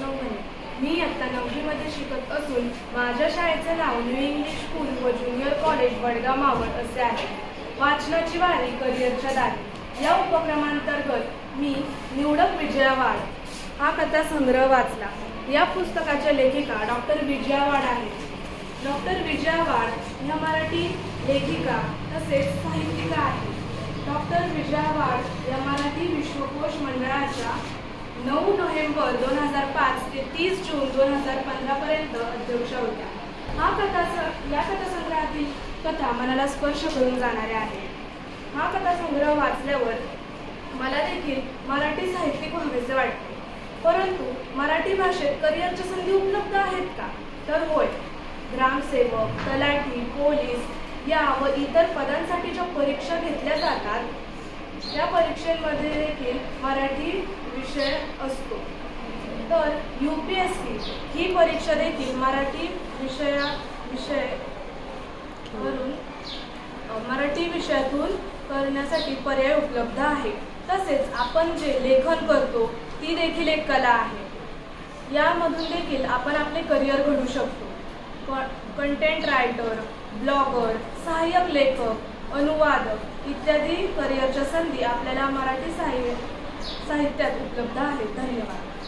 वैष्णव म्हणे मी आत्ता नववीमध्ये शिकत असून माझ्या शाळेचं नाव न्यू इंग्लिश स्कूल व ज्युनियर कॉलेज वडगाव मावळ असे आहे. वाचनाची वारी करिअरच्या दारी. या उपक्रमांतर्गत मी निवडक विजयावाड हा कथा संग्रह वाचला. या पुस्तकाच्या लेखिका डॉक्टर विजयावाड आहेत. डॉक्टर विजयावाड ह्या मराठी लेखिका तसेच साहित्यिका आहेत. डॉक्टर विजयावाड या मराठी विश्वकोश मंडळाच्या नऊ नोव्हेंबर दोन हजार पाच ते तीस जून दोन हजार पंधरापर्यंत अध्यक्ष होत्या. हा कथा या कथासंग्रहातील कथा मनाला स्पर्श करून जाणाऱ्या आहेत. हा कथासंग्रह वाचल्यावर मला देखील मराठी साहित्यिक व्हावेसे वाटते. परंतु मराठी भाषेत करिअरच्या संधी उपलब्ध आहेत का? तर होय. ग्रामसेवक तलाठी पोलीस या व इतर पदांसाठी ज्या परीक्षा घेतल्या जातात. त्या परीक्षेमध्ये देखील मराठी विषय असतो. तर यू पी एस सी ही परीक्षा देखील मराठी विषया विषय वरून मराठी विषयातून करण्यासाठी पर्याय उपलब्ध आहे. तसेच आपण जे लेखन करतो ती देखील एक कला आहे. यामधून देखील आपण आपले करिअर घडू शकतो. कंटेंट रायटर ब्लॉगर सहाय्यक लेखक अनुवादक इत्यादी करिअरच्या संधी आपल्याला मराठी साहित्य साहित्यात उपलब्ध आहेत धन्यवाद.